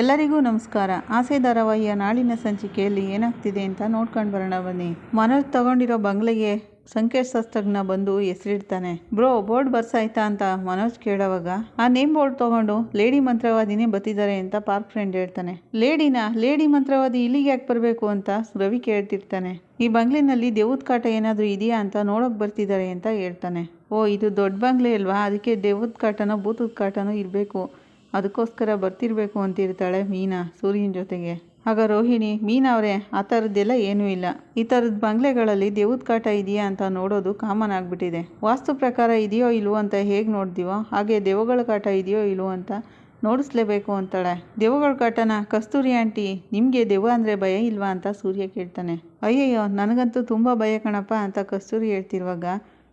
ಎಲ್ಲರಿಗೂ ನಮಸ್ಕಾರ. ಆಸೆ ಧಾರಾವಾಹಿಯ ನಾಳಿನ ಸಂಚಿಕೆಯಲ್ಲಿ ಏನಾಗ್ತಿದೆ ಅಂತ ನೋಡ್ಕೊಂಡು ಬರೋಣ ಬನ್ನಿ. ಮನೋಜ್ ತಗೊಂಡಿರೋ ಬಂಗ್ಲೆಗೆ ಸಂಖ್ಯಾಶಾಸ್ತ್ರಜ್ಞ ಬಂದು ಹೆಸರಿಡ್ತಾನೆ. ಬ್ರೋ, ಬೋರ್ಡ್ ಬರ್ಸಾಯ್ತಾ ಅಂತ ಮನೋಜ್ ಕೇಳೋವಾಗ, ಆ ನೇಮ್ ಬೋರ್ಡ್ ತಗೊಂಡು ಲೇಡಿ ಮಂತ್ರವಾದಿನೇ ಬತ್ತಿದ್ದಾರೆ ಅಂತ ಪಾರ್ಕ್ ಫ್ರೆಂಡ್ ಹೇಳ್ತಾನೆ. ಲೇಡಿನ? ಲೇಡಿ ಮಂತ್ರವಾದಿ ಇಲ್ಲಿಗೆ ಯಾಕೆ ಬರಬೇಕು ಅಂತ ರವಿ ಕೇಳ್ತಿರ್ತಾನೆ. ಈ ಬಂಗ್ಲೆನಲ್ಲಿ ದೇವದ ಕಾಟ ಏನಾದರೂ ಇದೆಯಾ ಅಂತ ನೋಡೋಕೆ ಬರ್ತಿದ್ದಾರೆ ಅಂತ ಹೇಳ್ತಾನೆ. ಓ, ಇದು ದೊಡ್ಡ ಬಂಗ್ಲೆ ಅಲ್ವಾ? ಅದಕ್ಕೆ ದೇವದ ಕಾಟನೋ ಭೂತದ ಕಾಟನೋ ಇರಬೇಕು. ಅದಕ್ಕೋಸ್ಕರ ಬರ್ತಿರಬೇಕು ಅಂತಿರ್ತಾಳೆ ಮೀನಾ ಸೂರ್ಯನ ಜೊತೆಗೆ. ಆಗ ರೋಹಿಣಿ, ಮೀನಾ ಅವರೇ, ಆ ಥರದ್ದೆಲ್ಲ ಏನೂ ಇಲ್ಲ. ಈ ಥರದ ಬಂಗ್ಲೆಗಳಲ್ಲಿ ದೇವದ ಕಾಟ ಇದೆಯಾ ಅಂತ ನೋಡೋದು ಕಾಮನ್ ಆಗಿಬಿಟ್ಟಿದೆ. ವಾಸ್ತು ಪ್ರಕಾರ ಇದೆಯೋ ಇಲ್ವೋ ಅಂತ ಹೇಗೆ ನೋಡ್ತೀವೋ ಹಾಗೆ ದೇವಗಳ ಕಾಟ ಇದೆಯೋ ಇಲ್ವೋ ಅಂತ ನೋಡಿಸ್ಲೇಬೇಕು ಅಂತಾಳೆ. ದೇವಗಳ ಕಾಟನ, ಕಸ್ತೂರಿ ಆಂಟಿ, ನಿಮಗೆ ದೆವ್ವ ಅಂದರೆ ಭಯ ಇಲ್ವಾ? ಅಂತ ಸೂರ್ಯ ಕೇಳ್ತಾನೆ. ಅಯ್ಯಯ್ಯೋ, ನನಗಂತೂ ತುಂಬ ಭಯ ಕಣಪ್ಪ ಅಂತ ಕಸ್ತೂರಿ ಹೇಳ್ತಿರುವಾಗ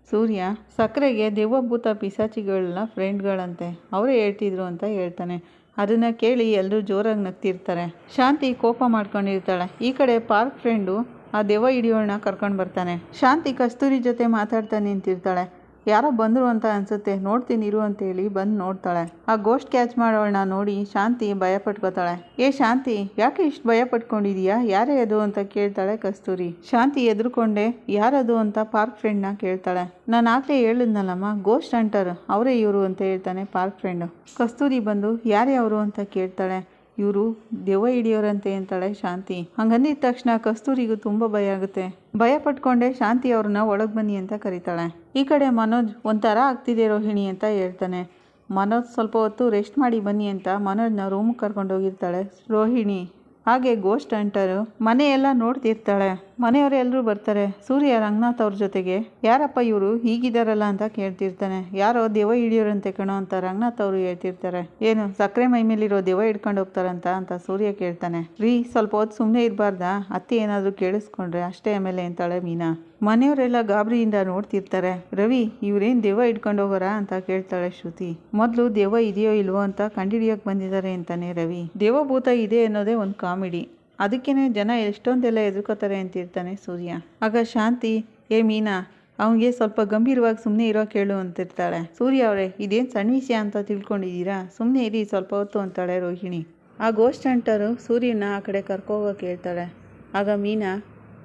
ಸೂರ್ಯ, ಸಕ್ಕರೆಗೆ ದೆವ್ವಭೂತ ಪಿಸಾಚಿಗಳನ್ನ ಫ್ರೆಂಡ್ಗಳಂತೆ, ಅವರೇ ಹೇಳ್ತಿದ್ರು ಅಂತ ಹೇಳ್ತಾನೆ. ಅದನ್ನು ಕೇಳಿ ಎಲ್ಲರೂ ಜೋರಾಗಿ ನಗ್ತಿರ್ತಾರೆ. ಶಾಂತಿ ಕೋಪ ಮಾಡ್ಕೊಂಡಿರ್ತಾಳೆ. ಈ ಕಡೆ ಪಾರ್ಕ್ ಫ್ರೆಂಡು ಆ ದೆವ್ವ ಹಿಡಿಯೋಳನ್ನ ಕರ್ಕೊಂಡು ಬರ್ತಾನೆ. ಶಾಂತಿ ಕಸ್ತೂರಿ ಜೊತೆ ಮಾತಾಡ್ತಾ ನಿಂತಿರ್ತಾಳೆ. ಯಾರೋ ಬಂದರು ಅಂತ ಅನ್ಸುತ್ತೆ. ನೋಡ್ತೀನಿ, ಇರು ಅಂತೇಳಿ ಬಂದು ನೋಡ್ತಾಳೆ. ಆ ಗೋಸ್ಟ್ ಕ್ಯಾಚ್ ಮಾಡೋಣ ನೋಡಿ ಶಾಂತಿ ಭಯ ಪಟ್ಕೋತಾಳೆ. ಏ ಶಾಂತಿ, ಯಾಕೆ ಇಷ್ಟು ಭಯ ಪಟ್ಕೊಂಡಿದೀಯಾ? ಯಾರೇ ಅದು ಅಂತ ಕೇಳ್ತಾಳೆ ಕಸ್ತೂರಿ. ಶಾಂತಿ ಎದುರುಕೊಂಡೆ ಯಾರದು ಅಂತ ಪಾರ್ಕ್ ಫ್ರೆಂಡ್ನ ಕೇಳ್ತಾಳೆ. ನಾನು ಆಗಲೇ ಹೇಳಿದ್ನಲ್ಲಮ್ಮ ಗೋಸ್ಟ್ ಹಂಟರ್ ಅವರೇ ಇವರು ಅಂತ ಹೇಳ್ತಾನೆ ಪಾರ್ಕ್ ಫ್ರೆಂಡು. ಕಸ್ತೂರಿ ಬಂದು, ಯಾರೇ ಅವರು ಅಂತ ಕೇಳ್ತಾಳೆ. ಇವರು ದೆವ್ವ ಹಿಡಿಯೋರಂತೆ ಅಂತಾಳೆ ಶಾಂತಿ. ಹಂಗಂದಿದ ತಕ್ಷಣ ಕಸ್ತೂರಿಗೂ ತುಂಬ ಭಯ ಆಗುತ್ತೆ. ಭಯ ಪಟ್ಕೊಂಡೆ ಶಾಂತಿ ಅವ್ರನ್ನ ಒಳಗೆ ಬನ್ನಿ ಅಂತ ಕರೀತಾಳೆ. ಈ ಕಡೆ ಮನೋಜ್, ಒಂಥರ ಆಗ್ತಿದೆ ರೋಹಿಣಿ ಅಂತ ಹೇಳ್ತಾನೆ. ಮನೋಜ್ ಸ್ವಲ್ಪ ಹೊತ್ತು ರೆಸ್ಟ್ ಮಾಡಿ ಬನ್ನಿ ಅಂತ ಮನೋಜ್ನ ರೂಮ್ ಕರ್ಕೊಂಡು ಹೋಗಿರ್ತಾಳೆ. ರೋಹಿಣಿ, ಹಾಗೆ ಗೋಸ್ಟ್ ಅಂಟರು ಮನೆಯೆಲ್ಲ ನೋಡ್ತಿರ್ತಾಳೆ. ಮನೆಯವರೆಲ್ಲರೂ ಬರ್ತಾರೆ. ಸೂರ್ಯ ರಂಗನಾಥ್ ಅವ್ರ ಜೊತೆಗೆ, ಯಾರಪ್ಪ ಇವರು? ಹೀಗಿದಾರಲ್ಲ ಅಂತ ಕೇಳ್ತಿರ್ತಾನೆ. ಯಾರೋ ದೆವ್ವ ಹಿಡಿಯೋರಂತೆ ಕಣೋ ಅಂತ ರಂಗನಾಥ್ ಅವರು ಹೇಳ್ತಿರ್ತಾರೆ. ಏನು, ಸಕ್ಕರೆ ಮೈ ಮೇಲಿರೋ ದೆವ್ವ ಹಿಡ್ಕೊಂಡು ಹೋಗ್ತಾರಂತ? ಅಂತ ಸೂರ್ಯ ಕೇಳ್ತಾನೆ. ರೀ, ಸ್ವಲ್ಪ ಹೊತ್ತು ಸುಮ್ಮನೆ ಇರಬಾರ್ದಾ? ಅತ್ತೆ ಏನಾದರೂ ಕೇಳಿಸ್ಕೊಂಡ್ರೆ ಅಷ್ಟೇ ಆಮೇಲೆ ಅಂತಾಳೆ ಮೀನಾ? ಮನೆಯವರೆಲ್ಲ ಗಾಬರಿಯಿಂದ ನೋಡ್ತಿರ್ತಾರೆ. ರವಿ, ಇವ್ರೇನು ದೆವ್ವ ಇಟ್ಕೊಂಡು ಹೋಗೋರ? ಅಂತ ಕೇಳ್ತಾಳೆ ಶ್ರುತಿ. ಮೊದಲು ದೆವ್ವ ಇದೆಯೋ ಇಲ್ವೋ ಅಂತ ಕಂಡಿಡಿಯೋಕೆ ಬಂದಿದ್ದಾರೆ ಅಂತಾನೆ ರವಿ. ದೇವಭೂತ ಇದೆ ಅನ್ನೋದೇ ಒಂದು ಕಾಮಿಡಿ. ಅದಕ್ಕೇನೆ ಜನ ಎಷ್ಟೊಂದೆಲ್ಲ ಎದುರ್ಕೋತಾರೆ ಅಂತಿರ್ತಾನೆ ಸೂರ್ಯ. ಆಗ ಶಾಂತಿ, ಏ ಮೀನಾ, ಅವನಿಗೆ ಸ್ವಲ್ಪ ಗಂಭೀರವಾಗಿ ಸುಮ್ಮನೆ ಇರೋ ಕೇಳು ಅಂತಿರ್ತಾಳೆ. ಸೂರ್ಯ ಅವರೇ, ಇದೇನು ಸಣ್ಣ ವಿಷಯ ಅಂತ ತಿಳ್ಕೊಂಡಿದ್ದೀರಾ ಸುಮ್ಮನೆ ಇರಿ, ಸ್ವಲ್ಪ ಹೊತ್ತು ಅಂತಾಳೆ ರೋಹಿಣಿ. ಆ ಗೋಸ್ಟ್ ಹಂಟರು ಸೂರ್ಯನ ಆ ಕಡೆ ಕರ್ಕೋಗೋಕೆ ಹೇಳ್ತಾಳೆ ಆಗ ಮೀನಾ,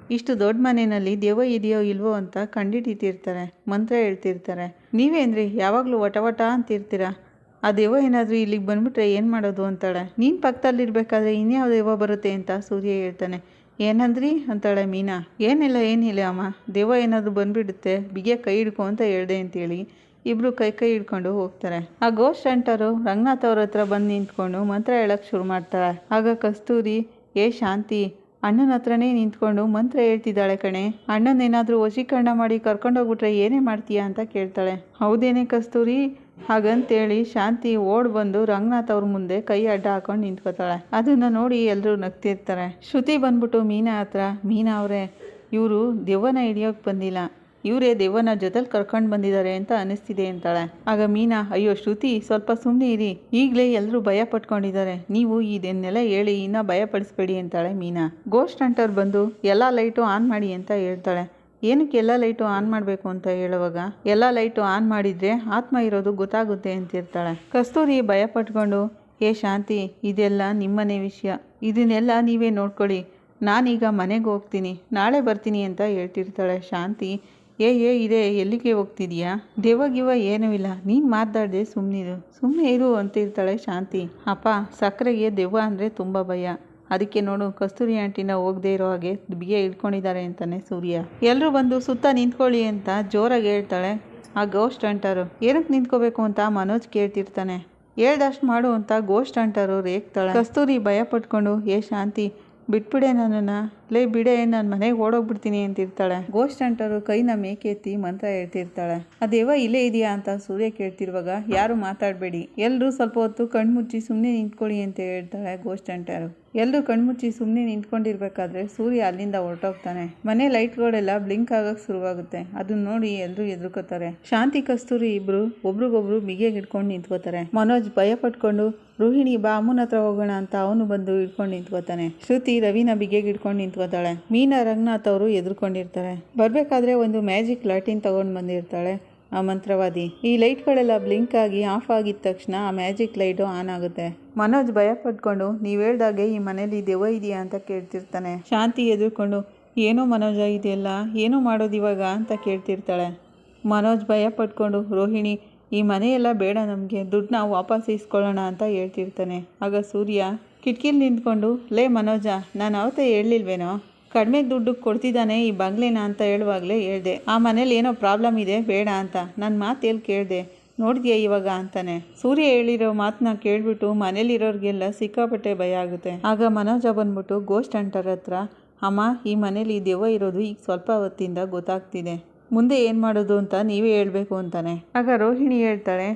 ಇಷ್ಟು ದೊಡ್ಡ ಮನೆಯಲ್ಲಿ ದೇವ ಇದೆಯೋ ಇಲ್ವೋ ಅಂತ ಕಂಡಿಡಿತಿರ್ತಾರೆ, ಮಂತ್ರ ಹೇಳ್ತಿರ್ತಾರೆ. ನೀವೇನ್ರಿ ಯಾವಾಗಲೂ ವಟ ವಟ ಅಂತಿರ್ತೀರಾ? ಆ ದೆವ್ವ ಏನಾದರೂ ಇಲ್ಲಿಗೆ ಬಂದುಬಿಟ್ರೆ ಏನು ಮಾಡೋದು ಅಂತಾಳೆ. ನೀನು ಪಕ್ಕದಲ್ಲಿರಬೇಕಾದ್ರೆ ಇನ್ಯಾವ ದೇವ ಬರುತ್ತೆ ಅಂತ ಸೂರ್ಯ ಹೇಳ್ತಾನೆ. ಏನಂದ್ರಿ? ಅಂತಾಳೆ ಮೀನಾ. ಏನಿಲ್ಲ ಏನಿಲ್ಲ ಅಮ್ಮ. ದೇವ ಏನಾದರೂ ಬಂದುಬಿಡುತ್ತೆ, ಬಿಗೆ ಕೈ ಹಿಡ್ಕೊ ಅಂತ ಹೇಳ್ದೆ ಅಂತೇಳಿ ಇಬ್ಬರು ಕೈ ಕೈ ಹಿಡ್ಕೊಂಡು ಹೋಗ್ತಾರೆ. ಆ ಗೋಸ್ಟ್ ಅಂಟರು ರಂಗನಾಥ್ ಅವ್ರ ಹತ್ರ ಬಂದು ನಿಂತ್ಕೊಂಡು ಮಂತ್ರ ಹೇಳಕ್ಕೆ ಶುರು ಮಾಡ್ತಾಳೆ. ಆಗ ಕಸ್ತೂರಿ, ಏ ಶಾಂತಿ, ಅಣ್ಣನ ಹತ್ರನೇ ನಿಂತ್ಕೊಂಡು ಮಂತ್ರ ಹೇಳ್ತಿದ್ದಾಳೆ ಕಣೆ. ಅಣ್ಣನೇನಾದರೂ ವಶೀಕರಣ ಮಾಡಿ ಕರ್ಕೊಂಡೋಗ್ಬಿಟ್ರೆ ಏನೇ ಮಾಡ್ತೀಯಾ? ಅಂತ ಕೇಳ್ತಾಳೆ. ಹೌದೇನೆ ಕಸ್ತೂರಿ ಹಾಗಂತೇಳಿ ಶಾಂತಿ ಓಡ್ ಬಂದು ರಂಗನಾಥ್ ಅವ್ರ ಮುಂದೆ ಕೈ ಅಡ್ಡ ಹಾಕೊಂಡು ನಿಂತ್ಕೋತಾಳೆ. ಅದನ್ನ ನೋಡಿ ಎಲ್ಲರೂ ನಗ್ತಿರ್ತಾರೆ. ಶ್ರುತಿ ಬಂದ್ಬಿಟ್ಟು ಮೀನಾ ಹತ್ರ, ಮೀನಾ ಅವರೇ, ಇವರು ದೆವ್ವನ ಹಿಡಿಯೋಕೆ ಬಂದಿಲ್ಲ. ಇವರೇ ದೆವ್ವನ ಜೊತೆಲಿ ಕರ್ಕೊಂಡು ಬಂದಿದ್ದಾರೆ ಅಂತ ಅನಿಸ್ತಿದೆ ಅಂತಾಳೆ. ಆಗ ಮೀನಾ, ಅಯ್ಯೋ ಶ್ರುತಿ, ಸ್ವಲ್ಪ ಸುಮ್ಮನೆ ಇರಿ. ಈಗಲೇ ಎಲ್ಲರೂ ಭಯ ಪಟ್ಕೊಂಡಿದ್ದಾರೆ ನೀವು ಇದನ್ನೆಲ್ಲ ಹೇಳಿ, ಇನ್ನೂ ಭಯ ಪಡಿಸ್ಬೇಡಿ ಅಂತಾಳೆ ಮೀನಾ. ಗೋಸ್ಟ್ ಹಂಟರ್ ಬಂದು, ಎಲ್ಲ ಲೈಟು ಆನ್ ಮಾಡಿ ಅಂತ ಹೇಳ್ತಾಳೆ. ಏನಕ್ಕೆ ಎಲ್ಲ ಲೈಟು ಆನ್ ಮಾಡಬೇಕು ಅಂತ ಹೇಳುವಾಗ, ಎಲ್ಲ ಲೈಟು ಆನ್ ಮಾಡಿದರೆ ಆತ್ಮ ಇರೋದು ಗೊತ್ತಾಗುತ್ತೆ ಅಂತಿರ್ತಾಳೆ. ಕಸ್ತೂರಿ ಭಯ ಪಟ್ಕೊಂಡು ಏ ಶಾಂತಿ, ಇದೆಲ್ಲ ನಿಮ್ಮನೆ ವಿಷಯ. ಇದನ್ನೆಲ್ಲ ನೀವೇ ನೋಡ್ಕೊಳ್ಳಿ. ನಾನೀಗ ಮನೆಗೆ ಹೋಗ್ತೀನಿ. ನಾಳೆ ಬರ್ತೀನಿ ಅಂತ ಹೇಳ್ತಿರ್ತಾಳೆ ಶಾಂತಿ. ಏ ಏ, ಇದೆ, ಎಲ್ಲಿಗೆ ಹೋಗ್ತಿದೀಯಾ? ದೆವ್ವ ಗಿವ ಏನೂ ಇಲ್ಲ. ನೀನು ಮಾತಾಡಿದೆ ಸುಮ್ಮನಿರು ಸುಮ್ಮನೆ ಇರು ಅಂತಿರ್ತಾಳೆ ಶಾಂತಿ. ಅಪ್ಪ, ಸಕ್ಕರೆಗೆ ದೆವ್ವ ಅಂದರೆ ತುಂಬ ಭಯ. ಅದಕ್ಕೆ ನೋಡು, ಕಸ್ತೂರಿ ಆಂಟಿನ ಹೋಗದೆ ಇರೋ ಹಾಗೆ ಬಿಗೆ ಇಟ್ಕೊಂಡಿದ್ದಾರೆ ಅಂತಾನೆ ಸೂರ್ಯ. ಎಲ್ಲರೂ ಬಂದು ಸುತ್ತ ನಿಂತ್ಕೊಳ್ಳಿ ಅಂತ ಜೋರಾಗಿ ಹೇಳ್ತಾಳೆ. ಆ ಗೋಸ್ಟ್ ಅಂಟರು. ಏನಕ್ಕೆ ನಿಂತ್ಕೋಬೇಕು ಅಂತ ಮನೋಜ್ ಕೇಳ್ತಿರ್ತಾನೆ. ಹೇಳ್ದಷ್ಟು ಮಾಡು ಅಂತ ಗೋಸ್ಟ್ ಅಂಟರು ರೇಗ್ತಾಳೆ ಕಸ್ತೂರಿ ಭಯ ಪಟ್ಕೊಂಡು ಏ ಶಾಂತಿ, ಬಿಟ್ಬಿಡೆ ನನ್ನನ್ನು. ಲೇ ಬಿಡೆ, ನಾನು ಮನೆಗೆ ಓಡೋಗ್ಬಿಡ್ತೀನಿ ಅಂತಿರ್ತಾಳೆ. ಗೋಸ್ಟ್ ಅಂಟರು ಕೈನ ಮೇಕೆತ್ತಿ ಮಂತ್ರ ಹೇಳ್ತಿರ್ತಾಳೆ. ಆ ದೆವ್ವ ಇಲ್ಲೇ ಇದೆಯಾ? ಅಂತ ಸೂರ್ಯ ಕೇಳ್ತಿರುವಾಗ, ಯಾರು ಮಾತಾಡಬೇಡಿ. ಎಲ್ಲರೂ ಸ್ವಲ್ಪ ಹೊತ್ತು ಕಣ್ಮುಚ್ಚಿ ಸುಮ್ಮನೆ ನಿಂತ್ಕೊಳ್ಳಿ ಅಂತ ಹೇಳ್ತಾಳೆ ಗೋಸ್ಟ್ ಅಂಟರು. ಎಲ್ಲರೂ ಕಣ್ಮುಚ್ಚಿ ಸುಮ್ಮನೆ ನಿಂತ್ಕೊಂಡಿರ್ಬೇಕಾದ್ರೆ ಸೂರ್ಯ ಅಲ್ಲಿಂದ ಹೊರಟೋಗ್ತಾನೆ. ಮನೆ ಲೈಟ್ಗಳೆಲ್ಲ ಬ್ಲಿಂಕ್ ಆಗಕ್ಕೆ ಶುರುವಾಗುತ್ತೆ. ಅದನ್ನ ನೋಡಿ ಎಲ್ಲರೂ ಎದುರ್ಕೋತಾರೆ ಶಾಂತಿ ಕಸ್ತೂರಿ ಇಬ್ರು ಒಬ್ರಿಗೊಬ್ರು ಬಿಗೆಗೆ ಹಿಡ್ಕೊಂಡು ನಿಂತ್ಕೋತಾರೆ. ಮನೋಜ್ ಭಯ ಪಟ್ಕೊಂಡು, ರೋಹಿಣಿ ಬಾ, ಅಮ್ಮನ ಹತ್ರ ಹೋಗೋಣ ಅಂತ ಅವನು ಬಂದು ಹಿಡ್ಕೊಂಡು ನಿಂತ್ಕೋತಾನೆ. ಶ್ರುತಿ, ರವಿನ ಬಿಗೆಗೆ ಹಿಡ್ಕೊಂಡು ನಿಂತ್ಕೋತಾಳೆ ಮೀನಾ ರಂಗನಾಥ್ ಅವರು ಎದುರ್ಕೊಂಡಿರ್ತಾರೆ ಬರಬೇಕಾದ್ರೆ ಒಂದು ಮ್ಯಾಜಿಕ್ ಲಾಟಿನ್ ತಗೊಂಡು ಬಂದಿರ್ತಾಳೆ ಆ ಮಂತ್ರವಾದಿ ಈ ಲೈಟ್ಗಳೆಲ್ಲ ಬ್ಲಿಂಕ್ ಆಗಿ ಆಫ್ ಆಗಿದ ತಕ್ಷಣ ಆ ಮ್ಯಾಜಿಕ್ ಲೈಟು ಆನ್ ಆಗುತ್ತೆ ಮನೋಜ್ ಭಯ ಪಟ್ಕೊಂಡು ನೀವು ಹೇಳ್ದಾಗೆ ಈ ಮನೇಲಿ ದೆವ್ವ ಇದೆಯಾ ಅಂತ ಕೇಳ್ತಿರ್ತಾನೆ ಶಾಂತಿ ಎದುರ್ಕೊಂಡು ಏನೋ ಮನೋಜ ಇದೆಯಲ್ಲ ಏನೋ ಮಾಡೋದು ಇವಾಗ ಅಂತ ಕೇಳ್ತಿರ್ತಾಳೆ ಮನೋಜ್ ಭಯ ಪಟ್ಕೊಂಡು ರೋಹಿಣಿ ಈ ಮನೆಯೆಲ್ಲ ಬೇಡ ನಮಗೆ ದುಡ್ಡನ್ನ ವಾಪಸ್ ಇಸ್ಕೊಳ್ಳೋಣ ಅಂತ ಹೇಳ್ತಿರ್ತಾನೆ ಆಗ ಸೂರ್ಯ ಕಿಟಕಿಲಿ ನಿಂತ್ಕೊಂಡು, ಲೇ ಮನೋಜ, ನಾನು ಅವತ್ತೇ ಹೇಳಲಿಲ್ವೇನೋ? ಕಡಿಮೆ ದುಡ್ಡು ಕೊಡ್ತಿದ್ದಾನೆ ಈ ಬಂಗ್ಲೆನ ಅಂತ ಹೇಳುವಾಗಲೇ ಹೇಳ್ದೆ. ಆ ಮನೇಲಿ ಏನೋ ಪ್ರಾಬ್ಲಮ್ ಇದೆ, ಬೇಡ ಅಂತ. ನನ್ನ ಮಾತು ಎಲ್ಲಿ ಕೇಳಿದೆ? ನೋಡಿದ್ಯಾ ಇವಾಗ? ಅಂತಾನೆ. ಸೂರ್ಯ ಹೇಳಿರೋ ಮಾತನ್ನ ಕೇಳಿಬಿಟ್ಟು ಮನೇಲಿರೋರಿಗೆಲ್ಲ ಸಿಕ್ಕಾಪಟ್ಟೆ ಭಯ ಆಗುತ್ತೆ. ಆಗ ಮನೋಜ ಬಂದ್ಬಿಟ್ಟು ಗೋಸ್ಟ್ ಅಂಟರ್ ಹತ್ರ, ಅಮ್ಮ, ಈ ಮನೇಲಿ ದೆವ್ವ ಇರೋದು ಈಗ ಸ್ವಲ್ಪ ಹೊತ್ತಿಂದ ಗೊತ್ತಾಗ್ತಿದೆ. ಮುಂದೆ ಏನು ಮಾಡೋದು ಅಂತ ನೀವೇ ಹೇಳಬೇಕು ಅಂತಾನೆ. ಆಗ ರೋಹಿಣಿ ಹೇಳ್ತಾಳೆ,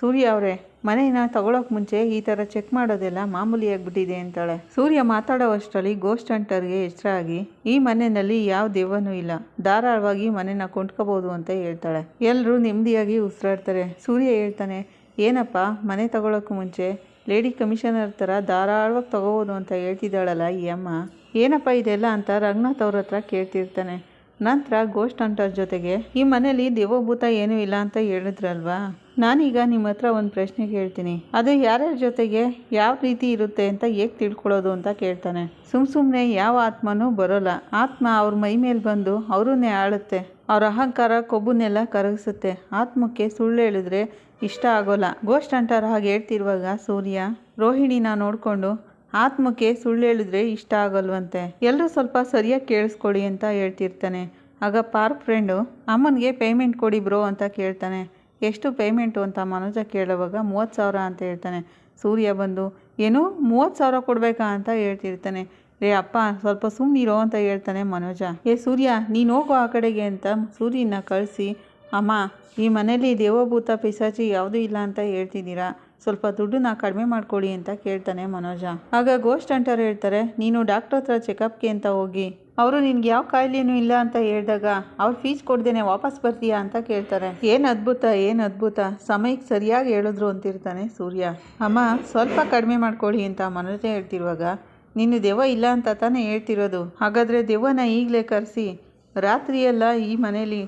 ಸೂರ್ಯ ಅವರೇ ಮನೇನ ತಗೊಳ್ಳೋಕೆ ಮುಂಚೆ ಈ ಥರ ಚೆಕ್ ಮಾಡೋದೆಲ್ಲ ಮಾಮೂಲಿ ಆಗ್ಬಿಟ್ಟಿದೆ ಅಂತಾಳೆ. ಸೂರ್ಯ ಮಾತಾಡೋವಷ್ಟರಲ್ಲಿ ಗೋಸ್ಟ್ ಹಂಟರ್ಗೆ ಆಗಿ ಈ ಮನೆಯಲ್ಲಿ ಯಾವ ದೆವ್ವನೂ ಇಲ್ಲ. ಧಾರಾಳವಾಗಿ ಮನೆನ ಕೊಂಡ್ಕೋಬೋದು ಅಂತ ಹೇಳ್ತಾಳೆ. ಎಲ್ಲರೂ ನೆಮ್ಮದಿಯಾಗಿ ಉಸಿರಾಡ್ತಾರೆ. ಸೂರ್ಯ ಹೇಳ್ತಾನೆ, ಏನಪ್ಪ, ಮನೆ ತಗೊಳ್ಳೋಕೆ ಮುಂಚೆ ಲೇಡಿ ಕಮಿಷನರ್ ಥರ ಧಾರಾಳವಾಗಿ ತಗೋಬೋದು ಅಂತ ಹೇಳ್ತಿದ್ದಾಳಲ್ಲ ಈ ಅಮ್ಮ. ಏನಪ್ಪ ಇದೆಲ್ಲ ಅಂತ ರಂಗನಾಥ್ ಅವ್ರ ಹತ್ರ ಕೇಳ್ತಿರ್ತಾನೆ. ನಂತರ ಗೋಸ್ಟ್ ಹಂಟರ್ ಜೊತೆಗೆ, ಈ ಮನೇಲಿ ದೇವಭೂತ ಏನೂ ಇಲ್ಲ ಅಂತ ಹೇಳಿದ್ರಲ್ವಾ? ನಾನೀಗ ನಿಮ್ಮ ಹತ್ರ ಒಂದು ಪ್ರಶ್ನೆ ಕೇಳ್ತೀನಿ. ಅದು ಯಾರ್ಯಾರ ಜೊತೆಗೆ ಯಾವ ರೀತಿ ಇರುತ್ತೆ ಅಂತ ಹೇಗೆ ತಿಳ್ಕೊಳ್ಳೋದು ಅಂತ ಕೇಳ್ತಾನೆ. ಸುಮ್ ಸುಮ್ಮನೆ ಯಾವ ಆತ್ಮನೂ ಬರೋಲ್ಲ. ಆತ್ಮ ಅವ್ರ ಮೈ ಮೇಲೆ ಬಂದು ಅವರನ್ನೇ ಆಳುತ್ತೆ. ಅವ್ರ ಅಹಂಕಾರ ಕೊಬ್ಬನ್ನೆಲ್ಲ ಕರಗಿಸುತ್ತೆ. ಆತ್ಮಕ್ಕೆ ಸುಳ್ಳು ಹೇಳಿದ್ರೆ ಇಷ್ಟ ಆಗೋಲ್ಲ. ಗೋಸ್ಟ್ ಅಂಟರ್ ಹಾಗೆ ಹೇಳ್ತಿರುವಾಗ ಸೂರ್ಯ, ರೋಹಿಣಿನ ನೋಡಿಕೊಂಡು ಆತ್ಮಕ್ಕೆ ಸುಳ್ಳು ಹೇಳಿದ್ರೆ ಇಷ್ಟ ಆಗೋಲ್ವಂತೆ. ಎಲ್ಲರೂ ಸ್ವಲ್ಪ ಸರಿಯಾಗಿ ಕೇಳಿಸ್ಕೊಡಿ ಅಂತ ಹೇಳ್ತಿರ್ತಾನೆ. ಆಗ ಪಾರ್ಕ್ ಫ್ರೆಂಡು, ಅಮ್ಮನಿಗೆ ಪೇಮೆಂಟ್ ಕೊಡಿ ಬ್ರೋ ಅಂತ ಕೇಳ್ತಾನೆ. ಎಷ್ಟು ಪೇಮೆಂಟು ಅಂತ ಮನೋಜ ಕೇಳುವಾಗ ಮೂವತ್ತು ಸಾವಿರ ಅಂತ ಹೇಳ್ತಾನೆ. ಸೂರ್ಯ ಬಂದು, ಏನು, ಮೂವತ್ತು ಸಾವಿರ ಕೊಡಬೇಕಾ ಅಂತ ಹೇಳ್ತಿರ್ತಾನೆ. ರೇ ಅಪ್ಪ, ಸ್ವಲ್ಪ ಸುಮ್ಮನಿರೋ ಅಂತ ಹೇಳ್ತಾನೆ ಮನೋಜ. ಏ ಸೂರ್ಯ, ನೀನು ಹೋಗೋ ಆ ಕಡೆಗೆ ಅಂತ ಸೂರ್ಯನ ಕಳಿಸಿ, ಅಮ್ಮ, ಈ ಮನೇಲಿ ದೇವಭೂತ ಪಿಸಾಚಿ ಯಾವುದೂ ಇಲ್ಲ ಅಂತ ಹೇಳ್ತಿದ್ದೀರಾ? ಸ್ವಲ್ಪ ದುಡ್ಡನ್ನ ಕಡಿಮೆ ಮಾಡ್ಕೊಳ್ಳಿ ಅಂತ ಕೇಳ್ತಾನೆ ಮನೋಜ. ಆಗ ಗೋಸ್ಟ್ ಅಂಟರ್ ಹೇಳ್ತಾರೆ, ನೀನು ಡಾಕ್ಟರ್ ಹತ್ರ ಚೆಕಪ್ಗೆ ಅಂತ ಹೋಗಿ. ಅವರು ನಿನ್ಗೆ ಯಾವ ಕಾಯಿಲೆನೂ ಇಲ್ಲ ಅಂತ ಹೇಳಿದಾಗ, ಅವ್ರು ಫೀಸ್ ಕೊಡ್ದೇನೆ ವಾಪಸ್ ಬರ್ತೀಯಾ ಅಂತ ಕೇಳ್ತಾರೆ. ಏನು ಅದ್ಭುತ ಏನು ಅದ್ಭುತ? ಸಮಯಕ್ಕೆ ಸರಿಯಾಗಿ ಹೇಳಿದ್ರು ಅಂತಿರ್ತಾನೆ ಸೂರ್ಯ. ಅಮ್ಮ, ಸ್ವಲ್ಪ ಕಡಿಮೆ ಮಾಡ್ಕೊಳ್ಳಿ ಅಂತ ಮನೋಜ ಹೇಳ್ತಿರುವಾಗ, ನಿನ್ನ ದೆವ್ವ ಇಲ್ಲ ಅಂತ ತಾನೇ ಹೇಳ್ತಿರೋದು. ಹಾಗಾದರೆ ದೆವ್ವನ ಈಗಲೇ ಕರೆಸಿ, ರಾತ್ರಿಯೆಲ್ಲ ಈ ಮನೇಲಿ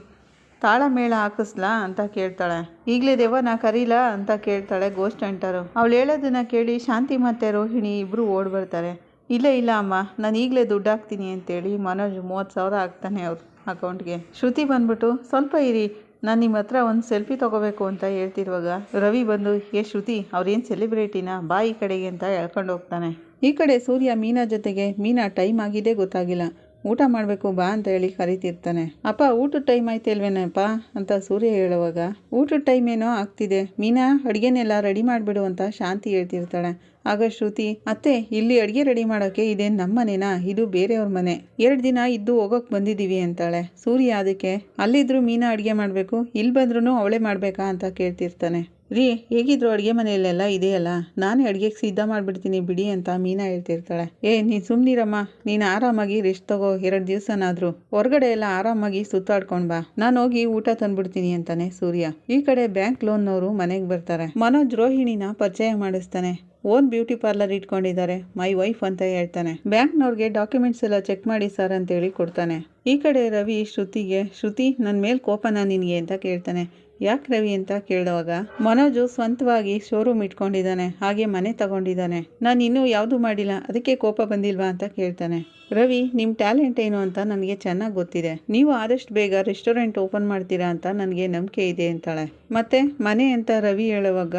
ತಾಳಮೇಳ ಹಾಕಿಸ್ಲಾ ಅಂತ ಕೇಳ್ತಾಳೆ. ಈಗಲೇ ದೆವ್ವನ ಕರೀಲಾ ಅಂತ ಕೇಳ್ತಾಳೆ ಗೋಸ್ಟ್ ಅಂಟರು ಅವಳು ಹೇಳೋದನ್ನ ಕೇಳಿ ಶಾಂತಿ ಮತ್ತು ರೋಹಿಣಿ ಇಬ್ಬರು ಓಡ್ ಬರ್ತಾರೆ ಇಲ್ಲ ಇಲ್ಲ ಅಮ್ಮ. ನಾನು ಈಗಲೇ ದುಡ್ಡು ಹಾಕ್ತೀನಿ ಅಂತೇಳಿ ಮನೋಜ್ ಮೂವತ್ತು ಸಾವಿರ ಹಾಕ್ತಾನೆ ಅವ್ರ ಅಕೌಂಟ್ಗೆ. ಶ್ರುತಿ ಬಂದ್ಬಿಟ್ಟು, ಸ್ವಲ್ಪ ಇರಿ. ನಾನು ನಿಮ್ಮ ಹತ್ರ ಒಂದು ಸೆಲ್ಫಿ ತೊಗೋಬೇಕು ಅಂತ ಹೇಳ್ತಿರುವಾಗ ರವಿ ಬಂದು, ಏ ಶ್ರುತಿ, ಅವ್ರೇನು ಸೆಲೆಬ್ರಿಟಿನ? ಬಾ ಈ ಕಡೆಗೆ ಅಂತ ಹೇಳ್ಕೊಂಡು ಹೋಗ್ತಾನೆ. ಈ ಕಡೆ ಸೂರ್ಯ ಮೀನಾ ಜೊತೆಗೆ ಮೀನಾ ಟೈಮ್ ಆಗಿದೆ ಗೊತ್ತಾಗಿಲ್ಲ. ಊಟ ಮಾಡಬೇಕು, ಬಾ ಅಂತ ಹೇಳಿ ಕರಿತಿರ್ತಾನೆ. ಅಪ್ಪ, ಊಟದ ಟೈಮ್ ಆಯ್ತಲ್ವೇನಪ್ಪ ಅಂತ ಸೂರ್ಯ ಹೇಳುವಾಗ, ಊಟದ ಟೈಮ್ ಏನೋ ಆಗ್ತಿದೆ. ಮೀನಾ, ಅಡುಗೆನೆಲ್ಲ ರೆಡಿ ಮಾಡಿಬಿಡು ಅಂತ ಶಾಂತಿ ಹೇಳ್ತಿರ್ತಾಳೆ. ಆಗ ಶ್ರುತಿ, ಅತ್ತೆ, ಇಲ್ಲಿ ಅಡುಗೆ ರೆಡಿ ಮಾಡೋಕ್ಕೆ ನಮ್ಮ ಮನೆನಾ? ಇದು ಬೇರೆಯವ್ರ ಮನೆ. ಎರಡು ದಿನ ಇದ್ದು ಹೋಗೋಕೆ ಬಂದಿದ್ದೀವಿ ಅಂತಾಳೆ. ಸೂರ್ಯ ಅದಕ್ಕೆ, ಅಲ್ಲಿದ್ರು ಮೀನಾ ಅಡುಗೆ ಮಾಡಬೇಕು, ಇಲ್ಲಿ ಬಂದ್ರೂ ಅವಳೇ ಮಾಡಬೇಕಾ? ಅಂತ ಕೇಳ್ತಿರ್ತಾನೆ. ರೀ, ಹೇಗಿದ್ರು ಅಡುಗೆ ಮನೆಯಲ್ಲೆಲ್ಲ ಇದೆಯಲ್ಲ? ನಾನೇ ಅಡುಗೆಗೆ ಸಿದ್ಧ ಮಾಡಿಬಿಡ್ತೀನಿ ಬಿಡಿ ಅಂತ ಮೀನಾ ಹೇಳ್ತಿರ್ತಾಳೆ. ಏ, ನೀನು ಸುಮ್ಮನಿರಮ್ಮ ನೀನು ಆರಾಮಾಗಿ ರೆಸ್ಟ್ ತಗೋ, ಎರಡು ದಿವಸನಾದರೂ. ಹೊರಗಡೆ ಎಲ್ಲ ಆರಾಮಾಗಿ ಸುತ್ತಾಡ್ಕೊಂಡು ಬಾ. ನಾನು ಹೋಗಿ ಊಟ ತಂದ್ಬಿಡ್ತೀನಿ ಅಂತಾನೆ ಸೂರ್ಯ. ಈ ಕಡೆ ಬ್ಯಾಂಕ್ ಲೋನ್ನವರು ಮನೆಗೆ ಬರ್ತಾರೆ. ಮನೋಜ್ ರೋಹಿಣಿನ ಪರಿಚಯ ಮಾಡಿಸ್ತಾನೆ. ಓನ್ ಬ್ಯೂಟಿ ಪಾರ್ಲರ್ ಇಟ್ಕೊಂಡಿದ್ದಾರೆ, ಮೈ ವೈಫ್ ಅಂತ ಹೇಳ್ತಾನೆ. ಬ್ಯಾಂಕ್ನವ್ರಿಗೆ ಡಾಕ್ಯುಮೆಂಟ್ಸ್ ಎಲ್ಲ ಚೆಕ್ ಮಾಡಿ ಸರ್ ಅಂತೇಳಿ ಕೊಡ್ತಾನೆ. ಈ ಕಡೆ ರವಿ ಶ್ರುತಿಗೆ, ಶ್ರುತಿ ನನ್ನ ಮೇಲೆ ಕೋಪನ ನಿನಗೆ? ಅಂತ ಕೇಳ್ತಾನೆ. ಯಾಕೆ ರವಿ ಅಂತ ಕೇಳುವಾಗ ಮನೋಜು ಸ್ವಂತವಾಗಿ ಶೋರೂಮ್ ಇಟ್ಕೊಂಡಿದ್ದಾನೆ, ಹಾಗೆ ಮನೆ ತಗೊಂಡಿದ್ದಾನೆ. ನಾನು ಇನ್ನೂ ಯಾವುದು ಮಾಡಿಲ್ಲ, ಅದಕ್ಕೆ ಕೋಪ ಬಂದಿಲ್ವಾ ಅಂತ ಕೇಳ್ತಾನೆ. ರವಿ ನಿಮ್ಮ ಟ್ಯಾಲೆಂಟ್ ಏನು ಅಂತ ನನಗೆ ಚೆನ್ನಾಗಿ ಗೊತ್ತಿದೆ. ನೀವು ಆದಷ್ಟು ಬೇಗ ರೆಸ್ಟೋರೆಂಟ್ ಓಪನ್ ಮಾಡ್ತೀರಾ ಅಂತ ನನಗೆ ನಂಬಿಕೆ ಇದೆ ಅಂತಾಳೆ. ಮತ್ತೆ ಮನೆ ಅಂತ ರವಿ ಹೇಳುವಾಗ,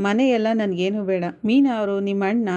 ಮನೆಯೆಲ್ಲ ನನಗೇನು ಬೇಡ. ಮೀನಾ ಅವರು ನಿಮ್ಮ ಅಣ್ಣ,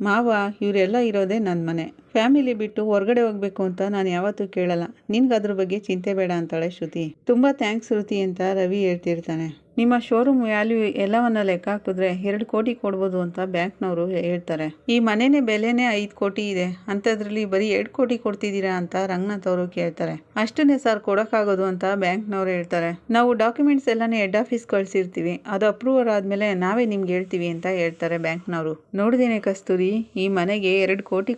ಮಾವ, ಇವರೆಲ್ಲ ಇರೋದೇ ನನ್ನ ಮನೆ. ಫ್ಯಾಮಿಲಿ ಬಿಟ್ಟು ಹೊರಗಡೆ ಹೋಗಬೇಕು ಅಂತ ನಾನು ಯಾವತ್ತೂ ಕೇಳಲ್ಲ. ನಿನ್ಗೆ ಅದ್ರ ಬಗ್ಗೆ ಚಿಂತೆ ಬೇಡ ಅಂತಾಳೆ ಶ್ರುತಿ. ತುಂಬ ಥ್ಯಾಂಕ್ಸ್ ಶ್ರುತಿ ಅಂತ ರವಿ ಹೇಳ್ತಿರ್ತಾನೆ. ನಿಮ್ಮ ಶೋರೂಮ್ ವ್ಯಾಲ್ಯೂ ಎಲ್ಲವನ್ನ ಲೆಕ್ಕ ಹಾಕಿದ್ರೆ ಎರಡು ಕೋಟಿ ಕೊಡ್ಬೋದು ಅಂತ ಬ್ಯಾಂಕ್ನವರು ಹೇಳ್ತಾರೆ. ಈ ಮನೆನೇ ಬೆಲೆನೇ ಐದು ಕೋಟಿ ಇದೆ. ಅಂಥದ್ರಲ್ಲಿ ಬರೀ ಎರಡು ಕೋಟಿ ಕೊಡ್ತಿದ್ದೀರಾ ಅಂತ ರಂಗನಾಥ್ ಅವರು ಕೇಳ್ತಾರೆ. ಅಷ್ಟನ್ನೇ ಸರ್ ಕೊಡೋಕ್ಕಾಗೋದು ಅಂತ ಬ್ಯಾಂಕ್ನವ್ರು ಹೇಳ್ತಾರೆ. ನಾವು ಡಾಕ್ಯುಮೆಂಟ್ಸ್ ಎಲ್ಲನೇ ಹೆಡ್ ಆಫೀಸ್ ಕಳಿಸಿರ್ತೀವಿ. ಅದು ಅಪ್ರೂವಲ್ ಆದಮೇಲೆ ನಾವೇ ನಿಮ್ಗೆ ಹೇಳ್ತೀವಿ ಅಂತ ಹೇಳ್ತಾರೆ ಬ್ಯಾಂಕ್ನವರು. ನೋಡಿದೇನೆ ಕಸ್ತೂರಿ, ಈ ಮನೆಗೆ ಎರಡು ಕೋಟಿ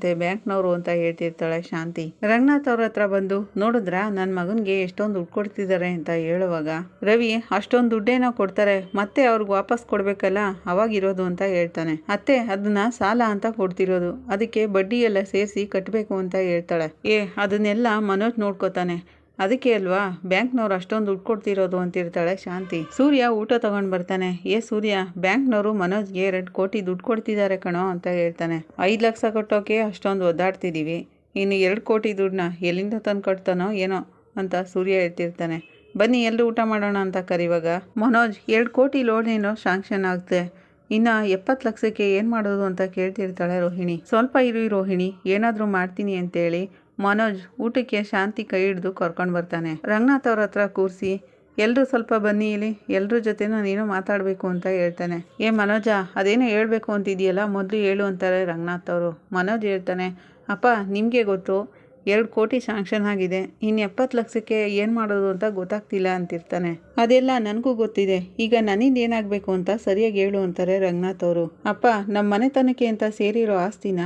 ಕೊಡ್ತಿದ್ದಾರಂತೆ ಬ್ಯಾಂಕ್ನವರು ಅಂತ ಹೇಳ್ತಿರ್ತಾಳೆ ಶಾಂತಿ. ರಂಗನಾಥ್ ಅವ್ರ ಹತ್ರ ಬಂದು, ನೋಡಿದ್ರ ನನ್ನ ಮಗನಿಗೆ ಎಷ್ಟೊಂದು ದುಡ್ಡು ಕೊಡ್ತಿದ್ದಾರೆ ಅಂತ ಹೇಳುವಾಗ, ರವಿ, ಅಷ್ಟೊಂದು ದುಡ್ಡೇನೋ ಕೊಡ್ತಾರೆ, ಮತ್ತೆ ಅವ್ರಿಗೆ ವಾಪಸ್ ಕೊಡ್ಬೇಕಲ್ಲ, ಅವಾಗಿರೋದು ಅಂತ ಹೇಳ್ತಾನೆ. ಅತ್ತೆ, ಅದನ್ನ ಸಾಲ ಅಂತ ಕೊಡ್ತಿರೋದು, ಅದಕ್ಕೆ ಬಡ್ಡಿ ಎಲ್ಲ ಸೇರಿಸಿ ಕಟ್ಟಬೇಕು ಅಂತ ಹೇಳ್ತಾಳೆ. ಏ, ಅದನ್ನೆಲ್ಲ ಮನೋಜ್ ನೋಡ್ಕೋತಾನೆ. ಅದಕ್ಕೆ ಅಲ್ವಾ? ಬ್ಯಾಂಕ್ನವ್ರು ಅಷ್ಟೊಂದು ದುಡ್ಡು ಕೊಡ್ತಿರೋದು ಅಂತಿರ್ತಾಳೆ ಶಾಂತಿ. ಸೂರ್ಯ ಊಟ ತಗೊಂಡು ಬರ್ತಾನೆ. ಏ ಸೂರ್ಯ, ಬ್ಯಾಂಕ್ನವರು ಮನೋಜ್ಗೆ ಎರಡು ಕೋಟಿ ದುಡ್ಡು ಕೊಡ್ತಿದ್ದಾರೆ ಕಣೋ ಅಂತ ಹೇಳ್ತಾನೆ. ಐದು ಲಕ್ಷ ಕೊಟ್ಟೋಕೆ ಅಷ್ಟೊಂದು ಒದ್ದಾಡ್ತಿದ್ದೀವಿ ಇನ್ನು ಎರಡು ಕೋಟಿ ದುಡ್ಡನ್ನ ಎಲ್ಲಿಂದ ತಂದು ಕಟ್ತಾನೋ ಏನೋ ಅಂತ ಸೂರ್ಯ ಹೇಳ್ತಿರ್ತಾನೆ. ಬನ್ನಿ ಎಲ್ಲರೂ ಊಟ ಮಾಡೋಣ ಅಂತ ಕರಿವಾಗ. ಮನೋಜ್, ಎರಡು ಕೋಟಿ ಲೋನ್ ಏನೋ ಶಾಂಕ್ಷನ್ ಆಗುತ್ತೆ ಇನ್ನು ಎಪ್ಪತ್ತು ಲಕ್ಷಕ್ಕೆ ಏನು ಮಾಡೋದು ಅಂತ ಕೇಳ್ತಿರ್ತಾಳೆ ರೋಹಿಣಿ. ಸ್ವಲ್ಪ ಇರು ರೋಹಿಣಿ, ಏನಾದರೂ ಮಾಡ್ತೀನಿ ಅಂತೇಳಿ ಮನೋಜ್ ಊಟಕ್ಕೆ ಶಾಂತಿ ಕೈ ಹಿಡಿದು ಕರ್ಕೊಂಡು ಬರ್ತಾನೆ. ರಂಗನಾಥ್ ಅವ್ರ ಹತ್ರ ಕೂರಿಸಿ ಎಲ್ಲರೂ ಸ್ವಲ್ಪ ಬನ್ನಿ ಇಲ್ಲಿ ಎಲ್ಲರ ಜೊತೆನೂ ನೀನು ಮಾತಾಡಬೇಕು ಅಂತ ಹೇಳ್ತಾನೆ. ಏ ಮನೋಜ, ಅದೇನೋ ಹೇಳಬೇಕು ಅಂತಿದೆಯಲ್ಲ, ಮೊದಲು ಹೇಳು ಅಂತಾರೆ ರಂಗನಾಥ್ ಅವರು. ಮನೋಜ್ ಹೇಳ್ತಾನೆ, ಅಪ್ಪ, ನಿಮಗೆ ಗೊತ್ತು, ಎರಡು ಕೋಟಿ ಶಾಂಕ್ಷನ್ ಆಗಿದೆ. ಇನ್ನು ಎಪ್ಪತ್ತು ಲಕ್ಷಕ್ಕೆ ಏನು ಮಾಡೋದು ಅಂತ ಗೊತ್ತಾಗ್ತಿಲ್ಲ ಅಂತಿರ್ತಾನೆ. ಅದೆಲ್ಲ ನನಗೂ ಗೊತ್ತಿದೆ. ಈಗ ನನ್ನಿಂದ ಏನಾಗಬೇಕು ಅಂತ ಸರಿಯಾಗಿ ಹೇಳು ಅಂತಾರೆ ರಂಗನಾಥ್ ಅವರು. ಅಪ್ಪ ನಮ್ಮ ಮನೆತನಕ್ಕೆ ಅಂತ ಸೇರಿರೋ ಆಸ್ತಿನ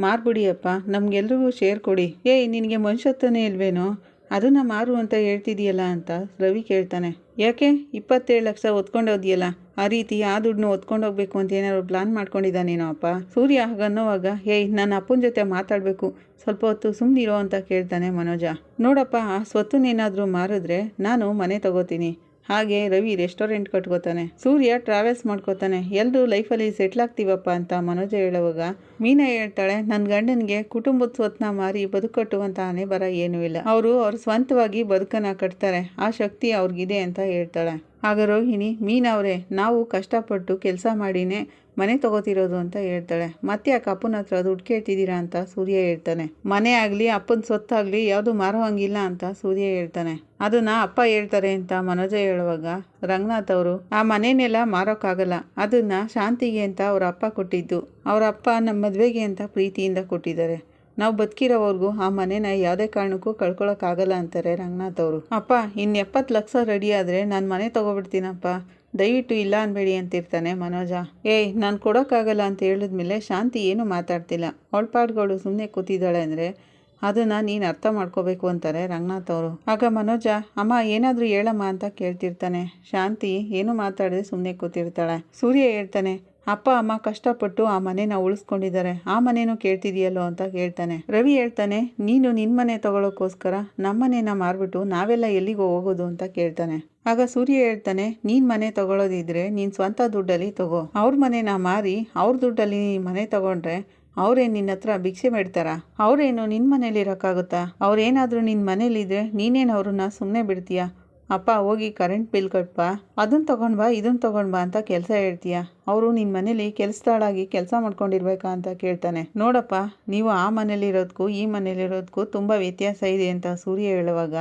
ಮಾರ್ಬಿಡಿ ಅಪ್ಪ ನಮ್ಗೆಲ್ರಿಗೂ ಶೇರ್ ಕೊಡಿ. ಏಯ್, ನಿನಗೆ ಮನುಷ್ಯತ್ವನೇ ಇಲ್ವೇನೋ? ಅದನ್ನು ಮಾರು ಅಂತ ಹೇಳ್ತಿದೀಯಲ್ಲ ಅಂತ ರವಿ ಕೇಳ್ತಾನೆ. ಯಾಕೆ? ಇಪ್ಪತ್ತೇಳು ಲಕ್ಷ ಹೊತ್ಕೊಂಡೋದ್ಯಲ್ಲ ಆ ರೀತಿ ಆ ದುಡ್ಡನ್ನ ಹೊತ್ಕೊಂಡೋಗ್ಬೇಕು ಅಂತ ಏನಾದ್ರು ಪ್ಲಾನ್ ಮಾಡ್ಕೊಂಡಿದ್ದಾನೇನೋ ಅಪ್ಪ? ಸೂರ್ಯ ಹಾಗನ್ನೋವಾಗ, ಏಯ್ ನನ್ನ ಅಪ್ಪನ ಜೊತೆ ಮಾತಾಡಬೇಕು. ಸ್ವಲ್ಪ ಹೊತ್ತು ಸುಮ್ಮನಿರೋ ಅಂತ ಕೇಳ್ತಾನೆ ಮನೋಜ. ನೋಡಪ್ಪ, ಆ ಸ್ವತ್ತನ್ನೇನಾದರೂ ಮಾರಿದ್ರೆ ನಾನು ಮನೆ ತಗೋತೀನಿ. ಹಾಗೆ ರವಿ ರೆಸ್ಟೋರೆಂಟ್ ಕಟ್ಕೋತಾನೆ. ಸೂರ್ಯ ಟ್ರಾವೆಲ್ಸ್ ಮಾಡ್ಕೋತಾನೆ. ಎಲ್ಲರೂ ಲೈಫಲ್ಲಿ ಸೆಟ್ಲ್ ಆಗ್ತೀವಪ್ಪ ಅಂತ ಮನೋಜ ಹೇಳುವಾಗ ಮೀನಾ ಹೇಳ್ತಾಳೆ ನನ್ನ ಗಂಡನಿಗೆ ಕುಟುಂಬದ ಸ್ವತ್ನ ಮಾರಿ ಬದುಕಟ್ಟುವಂತ ಹಣೆ ಬರ ಏನೂ ಇಲ್ಲ. ಅವರು ಅವ್ರ ಸ್ವಂತವಾಗಿ ಬದುಕನ್ನ ಕಟ್ತಾರೆ. ಆ ಶಕ್ತಿ ಅವ್ರಿಗಿದೆ ಅಂತ ಹೇಳ್ತಾಳೆ. ಆಗ ರೋಹಿಣಿ, ಮೀನಾ ಅವರೇ, ನಾವು ಕಷ್ಟಪಟ್ಟು ಕೆಲಸ ಮಾಡಿನೇ ಮನೆ ತಗೋತಿರೋದು ಅಂತ ಹೇಳ್ತಾಳೆ. ಮತ್ತೆ ಯಾಕೆ ಅಪ್ಪನ ಹತ್ರ ದುಡ್ಡು ಕೇಳ್ತಿದ್ದೀರಾ ಅಂತ ಸೂರ್ಯ ಹೇಳ್ತಾನೆ. ಮನೆ ಆಗಲಿ, ಅಪ್ಪನ ಸೊತ್ತಾಗಲಿ ಯಾವುದು ಮಾರೋ ಹಂಗಿಲ್ಲ ಅಂತ ಸೂರ್ಯ ಹೇಳ್ತಾನೆ. ಅದನ್ನ ಅಪ್ಪ ಹೇಳ್ತಾರೆ ಅಂತ ಮನೋಜ ಹೇಳುವಾಗ ರಂಗನಾಥ್ ಅವರು, ಆ ಮನೆನೆಲ್ಲ ಮಾರೋಕ್ಕಾಗಲ್ಲ. ಅದನ್ನ ಶಾಂತಿಗೆ ಅಂತ ಅವ್ರ ಅಪ್ಪ ಕೊಟ್ಟಿದ್ದು. ಅವರ ಅಪ್ಪ ನಮ್ಮ ಮದುವೆಗೆ ಅಂತ ಪ್ರೀತಿಯಿಂದ ಕೊಟ್ಟಿದ್ದಾರೆ. ನಾವು ಬದುಕಿರೋವರೆಗೂ ಆ ಮನೆನ ಯಾವುದೇ ಕಾರಣಕ್ಕೂ ಕಳ್ಕೊಳಕ್ಕಾಗಲ್ಲ ಅಂತಾರೆ ರಂಗನಾಥ್ ಅವರು. ಅಪ್ಪ ಇನ್ನು ಎಪ್ಪತ್ತು ಲಕ್ಷ ರೆಡಿ ಆದರೆ ನಾನು ಮನೆ ತಗೊಬಿಡ್ತೀನಪ್ಪ. ದಯವಿಟ್ಟು ಇಲ್ಲ ಅನ್ಬೇಡಿ ಅಂತಿರ್ತಾನೆ ಮನೋಜ. ಏಯ್, ನಾನು ಕೊಡೋಕ್ಕಾಗಲ್ಲ ಅಂತ ಹೇಳಿದ್ಮೇಲೆ ಶಾಂತಿ ಏನು ಮಾತಾಡ್ತಿಲ್ಲ. ಒಳಪಾಡ್ಗಳು ಸುಮ್ಮನೆ ಕೂತಿದ್ದಾಳೆ ಅಂದರೆ ಅದನ್ನು ನೀನು ಅರ್ಥ ಮಾಡ್ಕೋಬೇಕು ಅಂತಾರೆ ರಂಗನಾಥ್ ಅವರು. ಆಗ ಮನೋಜ, ಅಮ್ಮ ಏನಾದರೂ ಹೇಳಮ್ಮ ಅಂತ ಕೇಳ್ತಿರ್ತಾನೆ. ಶಾಂತಿ ಏನು ಮಾತಾಡದೆ ಸುಮ್ಮನೆ ಕೂತಿರ್ತಾಳೆ. ಸೂರ್ಯ ಹೇಳ್ತಾನೆ ಅಪ್ಪ, ಅಮ್ಮ ಕಷ್ಟಪಟ್ಟು ಆ ಮನೇನ ಉಳಿಸ್ಕೊಂಡಿದ್ದಾರೆ. ಆ ಮನೇನೂ ಕೇಳ್ತಿದೆಯಲ್ಲೋ ಅಂತ ಕೇಳ್ತಾನೆ ರವಿ ಹೇಳ್ತಾನೆ, ನೀನು ನಿನ್ನ ಮನೆ ತಗೊಳ್ಳೋಕ್ಕೋಸ್ಕರ ನಮ್ಮನೇನ ಮಾರ್ಬಿಟ್ಟು ನಾವೆಲ್ಲ ಎಲ್ಲಿಗೋ ಹೋಗೋದು ಅಂತ ಕೇಳ್ತಾನೆ. ಆಗ ಸೂರ್ಯ ಹೇಳ್ತಾನೆ, ನೀನ್ ಮನೆ ತಗೊಳ್ಳೋದಿದ್ರೆ ನೀನ್ ಸ್ವಂತ ದುಡ್ಡಲ್ಲಿ ತಗೋ. ಅವ್ರ ಮನೆನ ಮಾರಿ, ಅವ್ರ ದುಡ್ಡಲ್ಲಿ ನೀನ್ ಮನೆ ತಗೊಂಡ್ರೆ ಅವ್ರೇನು ನಿನ್ನ ಹತ್ರ ಭಿಕ್ಷೆ ಮಾಡ್ತಾರ ಅವ್ರೇನು ನಿನ್ನ ಮನೇಲಿ ಇರೋಕ್ಕಾಗುತ್ತಾ ಅವ್ರೇನಾದರೂ ನಿನ್ನ ಮನೇಲಿದ್ರೆ ನೀನೇನು ಅವ್ರನ್ನ ಸುಮ್ಮನೆ ಬಿಡ್ತೀಯಾ? ಅಪ್ಪ, ಹೋಗಿ ಕರೆಂಟ್ ಬಿಲ್ ಕಟ್ಪ ಅದನ್ನ ತಗೊಂಡ್ ಬಾ ಇದನ್ನ ತಗೊಂಡ್ ಬಾ ಅಂತ ಕೆಲಸ ಹೇಳ್ತೀಯ? ಅವರು ನಿನ್ನ ಮನೇಲಿ ಕೆಲಸದಾಳಾಗಿ ಕೆಲಸ ಮಾಡ್ಕೊಂಡಿರ್ಬೇಕಾ ಅಂತ ಕೇಳ್ತಾನೆ. ನೋಡಪ್ಪ, ನೀವು ಆ ಮನೇಲಿರೋದಕ್ಕೂ ಈ ಮನೇಲಿರೋದಕ್ಕೂ ತುಂಬ ವ್ಯತ್ಯಾಸ ಇದೆ ಅಂತ ಸೂರ್ಯ ಹೇಳುವಾಗ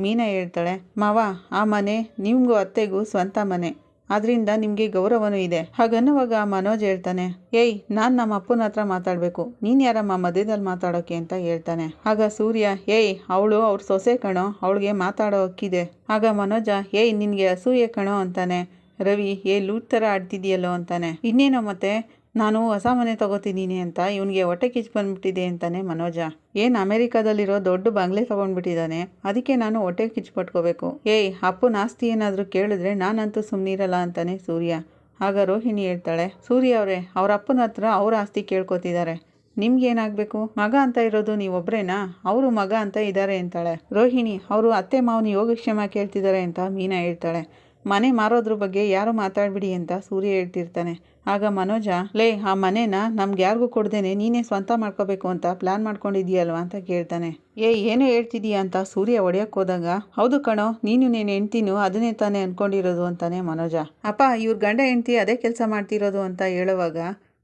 ಮೀನಾ ಹೇಳ್ತಾಳೆ, ಮಾವ, ಆ ಮನೆ ನಿಮಗೂ ಅತ್ತೆಗೂ ಸ್ವಂತ ಮನೆ. ಅದರಿಂದ ನಿಮಗೆ ಗೌರವನೂ ಇದೆ. ಹಾಗನ್ನುವಾಗ ಮನೋಜ್ ಹೇಳ್ತಾನೆ, ಏಯ್, ನಾನು ನಮ್ಮ ಅಪ್ಪನ ಹತ್ರ ಮಾತಾಡಬೇಕು. ನೀನು ಯಾರಮ್ಮ ಮಧ್ಯದಲ್ಲಿ ಮಾತಾಡೋಕೆ ಅಂತ ಹೇಳ್ತಾನೆ. ಆಗ ಸೂರ್ಯ, ಏಯ್, ಅವಳು ಅವ್ರ ಸೊಸೆ ಕಣೋ, ಅವಳಿಗೆ ಮಾತಾಡೋ ಹಕ್ಕಿದೆ ಆಗ ಮನೋಜ, ಏಯ್, ನಿನಗೆ ಅಸೂಯೆ ಕಣೋ ಅಂತಾನೆ. ರವಿ, ಏ ಲೂಟ್ ಥರ ಆಡ್ತಿದ್ಯಲ್ಲೋ ಅಂತಾನೆ. ಇನ್ನೇನೋ ಮತ್ತೆ ನಾನು ಹೊಸ ಮನೆ ತಗೋತಿದ್ದೀನಿ ಅಂತ ಇವನಿಗೆ ಹೊಟ್ಟೆ ಕಿಚ್ಚು ಬಂದ್ಬಿಟ್ಟಿದೆ ಅಂತಾನೆ ಮನೋಜ. ಏನು ಅಮೆರಿಕಾದಲ್ಲಿರೋ ದೊಡ್ಡ ಬಂಗ್ಲೆ ತಗೊಂಡ್ಬಿಟ್ಟಿದ್ದಾನೆ ಅದಕ್ಕೆ ನಾನು ಹೊಟ್ಟೆ ಕಿಚ್ಚು ಪಟ್ಕೋಬೇಕು. ಏಯ್ ಅಪ್ಪನ ಆಸ್ತಿ ಏನಾದರೂ ಕೇಳಿದ್ರೆ ನಾನಂತೂ ಸುಮ್ಮನಿರಲ್ಲ ಅಂತಾನೆ ಸೂರ್ಯ. ಆಗ ರೋಹಿಣಿ ಹೇಳ್ತಾಳೆ, ಸೂರ್ಯ ಅವರೇ, ಅವ್ರ ಅಪ್ಪನ ಹತ್ರ ಅವ್ರ ಆಸ್ತಿ ಕೇಳ್ಕೊತಿದ್ದಾರೆ. ನಿಮ್ಗೇನಾಗಬೇಕು ಮಗ ಅಂತ ಇರೋದು ನೀವೊಬ್ಬರೇನಾ ಅವರು ಮಗ ಅಂತ ಇದ್ದಾರೆ ಅಂತಾಳೆ. ರೋಹಿಣಿ, ಅವರು ಅತ್ತೆ ಮಾವನ ಯೋಗಕ್ಷೇಮ ಕೇಳ್ತಿದ್ದಾರೆ ಅಂತ ಮೀನಾ ಹೇಳ್ತಾಳೆ. ಮನೆ ಮಾರೋದ್ರ ಬಗ್ಗೆ ಯಾರು ಮಾತಾಡ್ಬಿಡಿ ಅಂತ ಸೂರ್ಯ ಹೇಳ್ತಿರ್ತಾನೆ. ಆಗ ಮನೋಜ, ಲೇ, ಆ ಮನೇನ ನಮ್ಗೆ ಯಾರಿಗೂ ಕೊಡ್ದೇನೆ ನೀನೇ ಸ್ವಂತ ಮಾಡ್ಕೋಬೇಕು ಅಂತ ಪ್ಲಾನ್ ಮಾಡ್ಕೊಂಡಿದೀಯಲ್ವಾ ಅಂತ ಕೇಳ್ತಾನೆ. ಏ, ಏನು ಹೇಳ್ತಿದೀಯ ಅಂತ ಸೂರ್ಯ ಒಡೆಯಕ್ಕೆ ಹೋದಾಗ, ಹೌದು ಕಣೋ, ನೀನು ನೀನು ಹೆಂಡ್ತೀನು ಅದನ್ನೇ ತಾನೇ ಅನ್ಕೊಂಡಿರೋದು ಅಂತಾನೆ ಮನೋಜ. ಅಪ್ಪ, ಇವ್ರ ಗಂಡ ಹೆಂಡ್ತಿ ಅದೇ ಕೆಲಸ ಮಾಡ್ತಿರೋದು ಅಂತ ಹೇಳುವಾಗ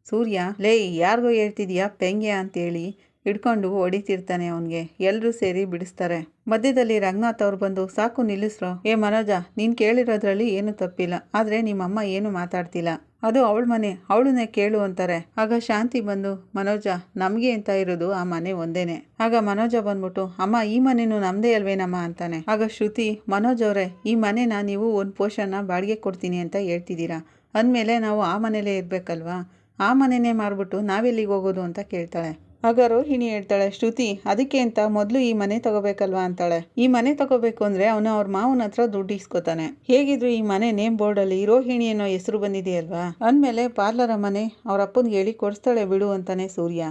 ಸೂರ್ಯ, ಲೇ, ಯಾರಿಗೂ ಹೇಳ್ತಿದ್ಯಾ, ಪೆಂಗ್ಯ ಅಂತೇಳಿ. ಹಿಡ್ಕೊಂಡು ಹೊಡಿತಿರ್ತಾನೆ ಅವನಿಗೆ. ಎಲ್ಲರೂ ಸೇರಿ ಬಿಡಿಸ್ತಾರೆ. ಮಧ್ಯದಲ್ಲಿ ರಂಗನಾಥ್ ಅವ್ರು ಬಂದು, ಸಾಕು ನಿಲ್ಲಿಸ್ರು. ಏ ಮನೋಜ, ನೀನು ಕೇಳಿರೋದ್ರಲ್ಲಿ ಏನು ತಪ್ಪಿಲ್ಲ. ಆದರೆ ನಿಮ್ಮಮ್ಮ ಏನು ಮಾತಾಡ್ತಿಲ್ಲ. ಅದು ಅವಳ ಮನೆ. ಅವಳನ್ನೇ ಕೇಳು ಅಂತಾರೆ. ಆಗ ಶಾಂತಿ ಬಂದು, ಮನೋಜ, ನಮಗೆ ಅಂತ ಇರೋದು? ಆ ಮನೆ ಒಂದೇನೆ. ಆಗ ಮನೋಜ ಬಂದ್ಬಿಟ್ಟು, ಅಮ್ಮ, ಈ ಮನೆನೂ ನಮ್ದೇ ಅಲ್ವೇನಮ್ಮ? ಅಂತಾನೆ. ಆಗ ಶ್ರುತಿ, ಮನೋಜ್ ಅವರೇ, ಈ ಮನೆನ ನೀವು ಒಂದು ಪೋಷನ ಬಾಡಿಗೆ ಕೊಡ್ತೀನಿ ಅಂತ ಹೇಳ್ತಿದ್ದೀರಾ? ಅಂದಮೇಲೆ ನಾವು ಆ ಮನೇಲೇ ಇರಬೇಕಲ್ವಾ? ಆ ಮನೆನೇ ಮಾರ್ಬಿಟ್ಟು ನಾವೆಲ್ಲಿಗೆ ಹೋಗೋದು? ಅಂತ ಕೇಳ್ತಾಳೆ. ಆಗ ರೋಹಿಣಿ ಹೇಳ್ತಾಳೆ, ಶ್ರುತಿ, ಅದಕ್ಕೆ ಅಂತ ಮೊದಲು ಈ ಮನೆ ತಗೋಬೇಕಲ್ವಾ? ಅಂತಾಳೆ. ಈ ಮನೆ ತಗೋಬೇಕು ಅಂದ್ರೆ ಅವನು ಅವ್ರ ಮಾವನ ಹತ್ರ ದುಡ್ಡು ಇಸ್ಕೋತಾನೆ. ಹೇಗಿದ್ರು ಈ ಮನೆ ನೇಮ್ ಬೋರ್ಡಲ್ಲಿ ರೋಹಿಣಿ ಅನ್ನೋ ಹೆಸರು ಬಂದಿದೆಯಲ್ವಾ? ಅಂದಮೇಲೆ ಪಾರ್ಲರ ಮನೆ ಅವ್ರ ಅಪ್ಪನಿಗೆ ಹೇಳಿ ಕೊಡಿಸ್ತಾಳೆ ಬಿಡು ಅಂತಾನೆ ಸೂರ್ಯ.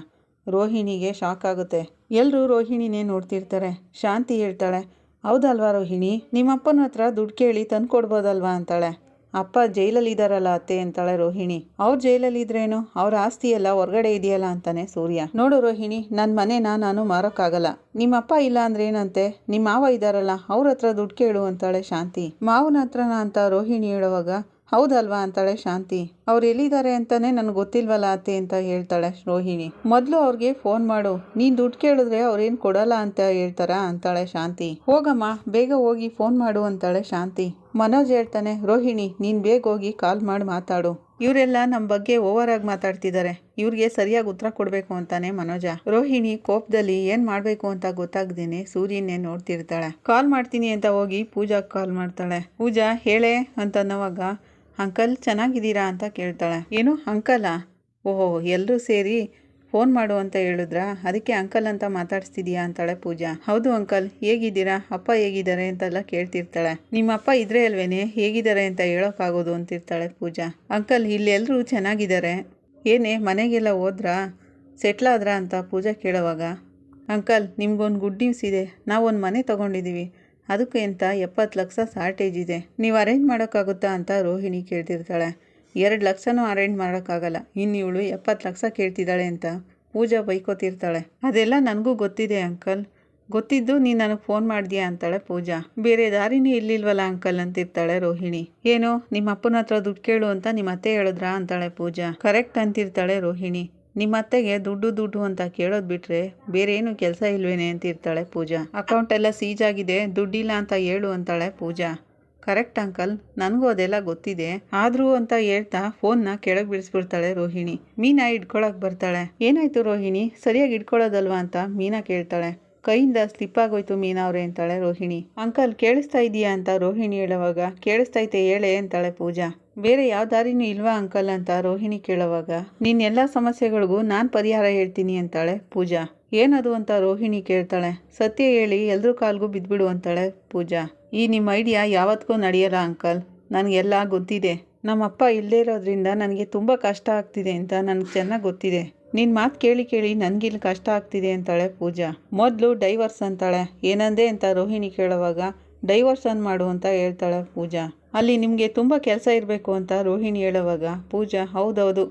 ರೋಹಿಣಿಗೆ ಶಾಕ್ ಆಗುತ್ತೆ. ಎಲ್ಲರೂ ರೋಹಿಣಿನೇ ನೋಡ್ತಿರ್ತಾರೆ. ಶಾಂತಿ ಹೇಳ್ತಾಳೆ, ಹೌದಲ್ವಾ ರೋಹಿಣಿ? ನಿಮ್ಮಪ್ಪನ ಹತ್ರ ದುಡ್ಡು ಕೇಳಿ ತಂದು ಕೊಡ್ಬೋದಲ್ವಾ ಅಂತಾಳೆ. ಅಪ್ಪ ಜೈಲಲ್ಲಿ ಇದ್ದಾರಲ್ಲ ಅತ್ತೆ ಅಂತಾಳೆ ರೋಹಿಣಿ. ಅವ್ರ ಜೈಲಲ್ಲಿ ಇದ್ರೇನು? ಅವ್ರ ಆಸ್ತಿ ಎಲ್ಲ ಹೊರಗಡೆ ಇದೆಯಲ್ಲ ಅಂತಾನೆ ಸೂರ್ಯ. ನೋಡು ರೋಹಿಣಿ ನನ್ನ ಮನೆನ ನಾನು ಮಾರೋಕ್ಕಾಗಲ್ಲ. ನಿಮ್ಮಪ್ಪ ಇಲ್ಲ ಅಂದ್ರೆ ಏನಂತೆ ನಿಮ್ಮ ಮಾವ ಇದ್ದಾರಲ್ಲ ಅವ್ರ ಹತ್ರ ದುಡ್ಡು ಕೇಳು ಅಂತಾಳೆ ಶಾಂತಿ. ಮಾವನ ಹತ್ರನ ಅಂತ ರೋಹಿಣಿ ಹೇಳುವಾಗ, ಹೌದಲ್ವಾ ಅಂತಾಳೆ ಶಾಂತಿ. ಅವ್ರು ಎಲ್ಲಿದ್ದಾರೆ ಅಂತಾನೆ ನನಗೆ ಗೊತ್ತಿಲ್ವಲ್ಲ ಅತ್ತೆ ಅಂತ ಹೇಳ್ತಾಳೆ ರೋಹಿಣಿ. ಮೊದಲು ಅವ್ರಿಗೆ ಫೋನ್ ಮಾಡು. ನೀನು ದುಡ್ಡು ಕೇಳಿದ್ರೆ ಅವ್ರೇನು ಕೊಡಲ್ಲ ಅಂತ ಹೇಳ್ತಾರಾ ಅಂತಾಳೆ ಶಾಂತಿ. ಹೋಗಮ್ಮ, ಬೇಗ ಹೋಗಿ ಫೋನ್ ಮಾಡು ಅಂತಾಳೆ ಶಾಂತಿ. ಮನೋಜ್ ಹೇಳ್ತಾನೆ, ರೋಹಿಣಿ, ನೀನು ಬೇಗ ಹೋಗಿ ಕಾಲ್ ಮಾಡಿ ಮಾತಾಡು. ಇವರೆಲ್ಲ ನಮ್ಮ ಬಗ್ಗೆ ಓವರ್ ಆಗಿ ಮಾತಾಡ್ತಿದ್ದಾರೆ ಇವ್ರಿಗೆ ಸರಿಯಾಗಿ ಉತ್ತರ ಕೊಡಬೇಕು ಅಂತಾನೆ ಮನೋಜ. ರೋಹಿಣಿ ಕೋಪದಲ್ಲಿ ಏನು ಮಾಡಬೇಕು ಅಂತ ಗೊತ್ತಾಗ್ದೇನೆ ಸೂರ್ಯನೇ ನೋಡ್ತಿರ್ತಾಳೆ. ಕಾಲ್ ಮಾಡ್ತೀನಿ ಅಂತ ಹೋಗಿ ಪೂಜಾ ಕಾಲ್ ಮಾಡ್ತಾಳೆ. ಪೂಜಾ, ಹೇಳೆ, ಅಂತ ಅನ್ನೋವಾಗ, ಅಂಕಲ್, ಚೆನ್ನಾಗಿದ್ದೀರಾ? ಅಂತ ಕೇಳ್ತಾಳೆ. ಏನು, ಅಂಕಲಾ? ಓಹೋ ಎಲ್ಲರೂ ಸೇರಿ ಫೋನ್ ಮಾಡು ಅಂತ ಹೇಳಿದ್ರಾ? ಅದಕ್ಕೆ ಅಂಕಲ್ ಅಂತ ಮಾತಾಡಿಸ್ತಿದ್ಯಾ ಅಂತಾಳೆ ಪೂಜಾ. ಹೌದು ಅಂಕಲ್, ಹೇಗಿದ್ದೀರಾ? ಅಪ್ಪ ಹೇಗಿದ್ದಾರೆ ಅಂತೆಲ್ಲ ಕೇಳ್ತಿರ್ತಾಳೆ. ನಿಮ್ಮ ಅಪ್ಪ ಇದ್ರೆ ಅಲ್ವೇನೆ? ಹೇಗಿದ್ದಾರೆ ಅಂತ ಹೇಳೋಕ್ಕಾಗೋದು ಅಂತಿರ್ತಾಳೆ ಪೂಜಾ. ಅಂಕಲ್ ಇಲ್ಲೆಲ್ಲರೂ ಚೆನ್ನಾಗಿದ್ದಾರೆ. ಏನೇ, ಮನೆಗೆಲ್ಲ ಹೋದ್ರಾ? ಸೆಟ್ಲಾದ್ರಾ ಅಂತ ಪೂಜಾ ಕೇಳೋವಾಗ. ಅಂಕಲ್, ನಿಮ್ಗೊಂದು ಗುಡ್ ನ್ಯೂಸ್ ಇದೆ. ನಾವೊಂದು ಮನೆ ತೊಗೊಂಡಿದ್ದೀವಿ ಅದಕ್ಕೆ ಅಂತ ಎಪ್ಪತ್ತು ಲಕ್ಷ ಶಾರ್ಟೇಜ್ ಇದೆ. ನೀವು ಅರೇಂಜ್ ಮಾಡೋಕ್ಕಾಗುತ್ತಾ ಅಂತ ರೋಹಿಣಿ ಕೇಳ್ತಿರ್ತಾಳೆ. ಎರಡು ಲಕ್ಷನೂ ಅರೇಂಜ್ ಮಾಡೋಕ್ಕಾಗಲ್ಲ. ಇನ್ನು ಇವಳು ಎಪ್ಪತ್ತು ಲಕ್ಷ ಕೇಳ್ತಿದ್ದಾಳೆ ಅಂತ ಪೂಜಾ ಬೈಕೋತಿರ್ತಾಳೆ. ಅದೆಲ್ಲ ನನಗೂ ಗೊತ್ತಿದೆ ಅಂಕಲ್. ಗೊತ್ತಿದ್ದು ನೀನು ನನಗೆ ಫೋನ್ ಮಾಡಿದ್ಯಾ ಅಂತಾಳೆ ಪೂಜಾ. ಬೇರೆ ದಾರಿನೇ ಇಲ್ಲಿಲ್ವಲ್ಲ ಅಂಕಲ್ ಅಂತಿರ್ತಾಳೆ ರೋಹಿಣಿ. ಏನು, ನಿಮ್ಮ ಅಪ್ಪನ ಹತ್ರ ದುಡ್ಡು ಕೇಳು ಅಂತ ನಿಮ್ಮ ಅತ್ತೆ ಹೇಳಿದ್ರಾ ಅಂತಾಳೆ ಪೂಜಾ. ಕರೆಕ್ಟ್ ಅಂತಿರ್ತಾಳೆ ರೋಹಿಣಿ. ನಿಮ್ಮ ಅತ್ತೆಗೆ ದುಡ್ಡು ದುಡ್ಡು ಅಂತ ಕೇಳೋದು ಬಿಟ್ರೆ ಬೇರೆ ಏನು ಕೆಲಸ ಇಲ್ವೇನೆ ಅಂತಿರ್ತಾಳೆ ಪೂಜಾ. ಅಕೌಂಟ್ ಎಲ್ಲ ಸೀಜ್ ಆಗಿದೆ, ದುಡ್ಡಿಲ್ಲ ಅಂತ ಹೇಳು ಅಂತಾಳೆ ಪೂಜಾ. ಕರೆಕ್ಟ್ ಅಂಕಲ್, ನನಗೂ ಅದೆಲ್ಲ ಗೊತ್ತಿದೆ. ಆದರೂ ಅಂತ ಹೇಳ್ತಾ ಫೋನ್ನ ಕೆಳಗೆ ಬಿಡಿಸ್ಬಿಡ್ತಾಳೆ ರೋಹಿಣಿ. ಮೀನಾ ಹಿಡ್ಕೊಳಕ್ ಬರ್ತಾಳೆ. ಏನಾಯ್ತು ರೋಹಿಣಿ? ಸರಿಯಾಗಿ ಹಿಡ್ಕೊಳ್ಳೋದಲ್ವಾ ಅಂತ ಮೀನಾ ಕೇಳ್ತಾಳೆ. ಕೈಯಿಂದ ಸ್ಲಿಪ್ ಆಗೋಯ್ತು ಮೀನಾ ಅವ್ರೆ ಅಂತಾಳೆ ರೋಹಿಣಿ. ಅಂಕಲ್, ಕೇಳಿಸ್ತಾ ಇದೀಯಾ ಅಂತ ರೋಹಿಣಿ ಹೇಳುವಾಗ ಕೇಳಿಸ್ತೈತೆ ಹೇಳೆ ಅಂತಾಳೆ ಪೂಜಾ. ಬೇರೆ ಯಾವ ದಾರಿನೂ ಇಲ್ವಾ ಅಂಕಲ್ ಅಂತ ರೋಹಿಣಿ ಕೇಳುವಾಗ. ನಿನ್ನ ಎಲ್ಲ ಸಮಸ್ಯೆಗಳಿಗೂ ನಾನು ಪರಿಹಾರ ಹೇಳ್ತೀನಿ ಅಂತಾಳೆ ಪೂಜಾ. ಏನದು ಅಂತ ರೋಹಿಣಿ ಕೇಳ್ತಾಳೆ. ಸತ್ಯ ಹೇಳಿ ಎಲ್ರ ಕಾಲ್ಗೂ ಬಿದ್ಬಿಡು ಅಂತಾಳೆ ಪೂಜಾ. ಈ ನಿಮ್ಮ ಐಡಿಯಾ ಯಾವತ್ತಿಗೂ ನಡೆಯಲ್ಲ ಅಂಕಲ್ ನನಗೆಲ್ಲ ಗೊತ್ತಿದೆ. ನಮ್ಮಪ್ಪ ಇಲ್ಲದೇ ಇರೋದ್ರಿಂದ ನನಗೆ ತುಂಬ ಕಷ್ಟ ಆಗ್ತಿದೆ ಅಂತ ನನಗೆ ಚೆನ್ನಾಗಿ ಗೊತ್ತಿದೆ. ನಿನ್ನ ಮಾತು ಕೇಳಿ ಕೇಳಿ ನನಗಿಲ್ಲಿ ಕಷ್ಟ ಆಗ್ತಿದೆ ಅಂತಾಳೆ ಪೂಜಾ. ಮೊದಲು ಡೈವರ್ಸ್ ಅಂತಾಳೆ. ಏನಂದೆ ಅಂತ ರೋಹಿಣಿ ಕೇಳುವಾಗ ಡೈವರ್ಸ್ ಅನ್ ಮಾಡು ಅಂತ ಹೇಳ್ತಾಳೆ ಪೂಜಾ. ಅಲ್ಲಿ ನಿಮಗೆ ತುಂಬ ಕೆಲಸ ಇರಬೇಕು ಅಂತ ರೋಹಿಣಿ ಹೇಳುವಾಗ, ಪೂಜಾ, ಹೌದೌದು.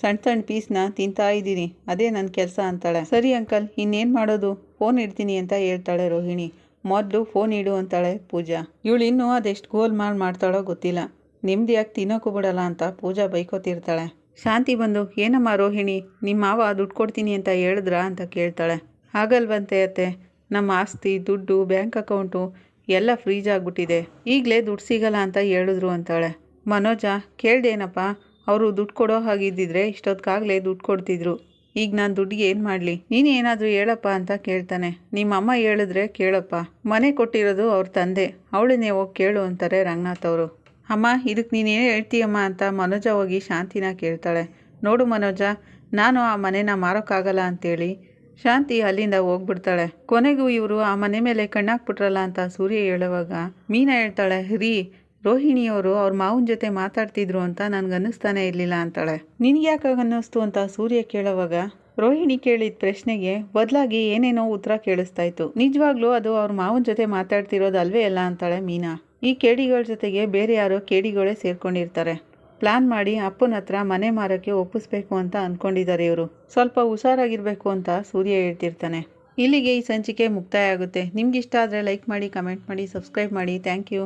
ಸಣ್ಣ ಸಣ್ಣ ಪೀಸ್ನ ತಿಂತಾ ಇದ್ದೀನಿ. ಅದೇ ನನ್ನ ಕೆಲಸ ಅಂತಾಳೆ. ಸರಿ ಅಂಕಲ್ ಇನ್ನೇನು ಮಾಡೋದು? ಫೋನ್ ಇಡ್ತೀನಿ ಅಂತ ಹೇಳ್ತಾಳೆ ರೋಹಿಣಿ. ಮೊದಲು ಫೋನ್ ಇಡು ಅಂತಾಳೆ ಪೂಜಾ. ಇವಳು ಇನ್ನೂ ಅದೆಷ್ಟು ಗೋಲ್ ಮಾಲ್ ಮಾಡ್ತಾಳೋ ಗೊತ್ತಿಲ್ಲ. ನೆಮ್ಮದಿಯಾಗಿ ತಿನ್ನೋಕ್ಕೂ ಬಿಡಲ್ಲ ಅಂತ ಪೂಜಾ ಬೈಕೋತಿರ್ತಾಳೆ. ಶಾಂತಿ ಬಂದು, ಏನಮ್ಮ ರೋಹಿಣಿ ನಿಮ್ಮ ಮಾವ ದುಡ್ಡು ಕೊಡ್ತೀನಿ ಅಂತ ಹೇಳಿದ್ರಾ? ಅಂತ ಕೇಳ್ತಾಳೆ. ಆಗಲ್ವಂತೆ ಅತ್ತೆ. ನಮ್ಮ ಆಸ್ತಿ, ದುಡ್ಡು, ಬ್ಯಾಂಕ್ ಅಕೌಂಟು ಎಲ್ಲ ಫ್ರೀಜ್ ಆಗಿಬಿಟ್ಟಿದೆ. ಈಗಲೇ ದುಡ್ಡು ಸಿಗಲ್ಲ ಅಂತ ಹೇಳಿದ್ರು ಅಂತಾಳೆ. ಮನೋಜ ಕೇಳ್ದೇನಪ್ಪ ಅವರು ದುಡ್ಡು ಕೊಡೋ ಹಾಗಿದ್ದಿದ್ರೆ ಇಷ್ಟೊತ್ತಿಗಾಗಲೇ ದುಡ್ಡು ಕೊಡ್ತಿದ್ರು. ಈಗ ನಾನು ದುಡ್ಡಿಗೆ ಏನು ಮಾಡಲಿ? ನೀನು ಏನಾದರೂ ಹೇಳಪ್ಪ ಅಂತ ಕೇಳ್ತಾನೆ. ನಿಮ್ಮಮ್ಮ ಹೇಳಿದ್ರೆ ಕೇಳಪ್ಪ. ಮನೆ ಕೊಟ್ಟಿರೋದು ಅವ್ರ ತಂದೆ. ಅವಳನ್ನೇ ಹೋಗಿ ಕೇಳು ಅಂತಾರೆ ರಂಗನಾಥ್ ಅವರು. ಅಮ್ಮ ಇದಕ್ಕೆ ನೀನೇನು ಹೇಳ್ತೀಯಮ್ಮ ಅಂತ ಮನೋಜ ಹೋಗಿ ಶಾಂತಿನ ಕೇಳ್ತಾಳೆ. ನೋಡು ಮನೋಜ, ನಾನು ಆ ಮನೆನ ಮಾರೋಕ್ಕಾಗಲ್ಲ ಅಂತೇಳಿ ಶಾಂತಿ ಅಲ್ಲಿಂದ ಹೋಗ್ಬಿಡ್ತಾಳೆ. ಕೊನೆಗೂ ಇವರು ಆ ಮನೆ ಮೇಲೆ ಕಣ್ಣಾಕ್ಬಿಟ್ರಲ್ಲ ಅಂತ ಸೂರ್ಯ ಹೇಳುವಾಗ ಮೀನಾ ಹೇಳ್ತಾಳೆ, ರೀ ರೋಹಿಣಿಯವರು ಅವ್ರ ಮಾವನ ಜೊತೆ ಮಾತಾಡ್ತಿದ್ರು ಅಂತ ನನಗೆ ಅನ್ನಿಸ್ತಾನೆ ಇರಲಿಲ್ಲ ಅಂತಾಳೆ. ನಿನ್ಗ್ಯಾಕೆ ಅನ್ನಿಸ್ತು ಅಂತ ಸೂರ್ಯ ಕೇಳುವಾಗ ರೋಹಿಣಿ ಕೇಳಿದ ಪ್ರಶ್ನೆಗೆ ಬದಲಾಗಿ ಏನೇನೋ ಉತ್ತರ ಕೇಳಿಸ್ತಾ ಇತ್ತು ನಿಜವಾಗ್ಲೂ ಅದು ಅವ್ರ ಮಾವನ ಜೊತೆ ಮಾತಾಡ್ತಿರೋದು ಅಲ್ವೇ ಅಲ್ಲ ಅಂತಾಳೆ ಮೀನಾ. ಈ ಕೇಡಿಗಳ ಜೊತೆಗೆ ಬೇರೆ ಯಾರೋ ಕೇಡಿಗಳೇ ಸೇರ್ಕೊಂಡಿರ್ತಾರೆ. ಪ್ಲಾನ್ ಮಾಡಿ ಅಪ್ಪನ ಹತ್ರ ಮನೆ ಮಾರಕ್ಕೆ ಒಪ್ಪಿಸ್ಬೇಕು ಅಂತ ಅಂದ್ಕೊಂಡಿದ್ದಾರೆ ಇವರು. ಸ್ವಲ್ಪ ಹುಷಾರಾಗಿರ್ಬೇಕು ಅಂತ ಸೂರ್ಯ ಹೇಳ್ತಿರ್ತಾನೆ. ಇಲ್ಲಿಗೆ ಈ ಸಂಚಿಕೆ ಮುಕ್ತಾಯ ಆಗುತ್ತೆ. ನಿಮ್ಗೆ ಇಷ್ಟ ಆದರೆ ಲೈಕ್ ಮಾಡಿ, ಕಮೆಂಟ್ ಮಾಡಿ, ಸಬ್ಸ್ಕ್ರೈಬ್ ಮಾಡಿ. Thank you.